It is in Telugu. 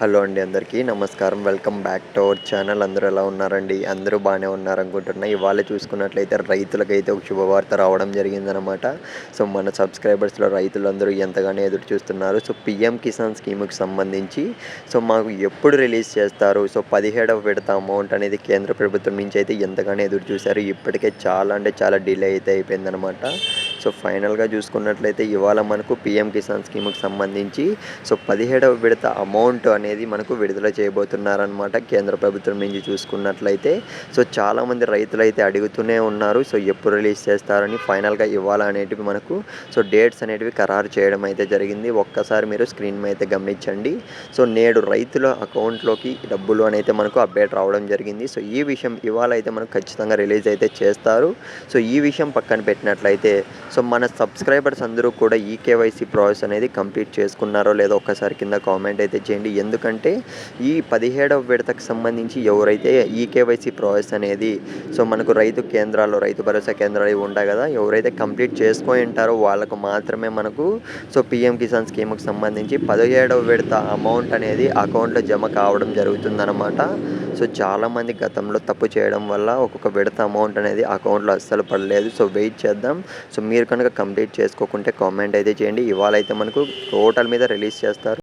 హలో అండి అందరికీ నమస్కారం. Welcome back to our channel. అందరూ ఎలా ఉన్నారండి? అందరూ బాగానే ఉన్నారు అనుకుంటున్నా ఇవాళ చూసుకున్నట్లయితే రైతులకైతే ఒక శుభవార్త రావడం జరిగిందనమాట. సో మన సబ్స్క్రైబర్స్లో రైతులందరూ ఎంతగానో ఎదురు చూస్తున్నారు. సో పిఎం కిసాన్ స్కీమ్కి సంబంధించి సో మాకు ఎప్పుడు రిలీజ్ చేస్తారు? సో పదిహేడవ విడత అమౌంట్ అనేది కేంద్ర ప్రభుత్వం నుంచి అయితే ఎంతగానో ఎదురు చూశారు. ఇప్పటికే చాలా అంటే చాలా డిలే అయితే అయిపోయిందనమాట. సో ఫైనల్గా చూసుకున్నట్లయితే ఇవాళ మనకు పిఎం కిసాన్ స్కీమ్కి సంబంధించి సో పదిహేడవ విడత అమౌంట్ అనేది మనకు విడుదల చేయబోతున్నారనమాట కేంద్ర ప్రభుత్వం నుంచి చూసుకున్నట్లయితే. సో చాలామంది రైతులు అయితే అడుగుతూనే ఉన్నారు సో ఎప్పుడు రిలీజ్ చేస్తారని ఫైనల్గా ఇవాళ అనేటివి మనకు సో డేట్స్ అనేటివి ఖరారు చేయడం అయితే జరిగింది. ఒక్కసారి మీరు స్క్రీన్ మీద అయితే గమనించండి. సో నేడు రైతుల అకౌంట్లోకి డబ్బులు అని అయితే మనకు అప్డేట్ రావడం జరిగింది. సో ఈ విషయం ఇవాళ అయితే మనకు ఖచ్చితంగా రిలీజ్ అయితే చేస్తారు. సో ఈ విషయం పక్కన పెట్టినట్లయితే సో మన సబ్స్క్రైబర్స్ అందరూ కూడా ఈ కేవైసీ ప్రాసెస్ అనేది కంప్లీట్ చేసుకున్నారో లేదో ఒక్కసారి కింద కామెంట్ అయితే చేయండి. ఎందుకంటే ఈ పదిహేడవ విడతకు సంబంధించి ఎవరైతే ఈ కేవైసీ ప్రాసెస్ అనేది సో మనకు రైతు కేంద్రాలు రైతు భరోసా కేంద్రాలు ఇవి ఉంటాయి కదా ఎవరైతే కంప్లీట్ చేసుకొని ఉంటారో వాళ్ళకు మాత్రమే మనకు సో పిఎం కిసాన్ స్కీమ్కి సంబంధించి పదిహేడవ విడత అమౌంట్ అనేది అకౌంట్లో జమ కావడం జరుగుతుందన్నమాట. సో చాలామంది గతంలో తప్పు చేయడం వల్ల ఒక్కొక్క విడత అమౌంట్ అనేది అకౌంట్లో అస్సలు పడలేదు. సో వెయిట్ చేద్దాం. సో మీరు కనుక కంప్లీట్ చేసుకోకుంటే కామెంట్ అయితే చేయండి. ఇవాళ అయితే మనకు టోటల్ మీద రిలీజ్ చేస్తారు.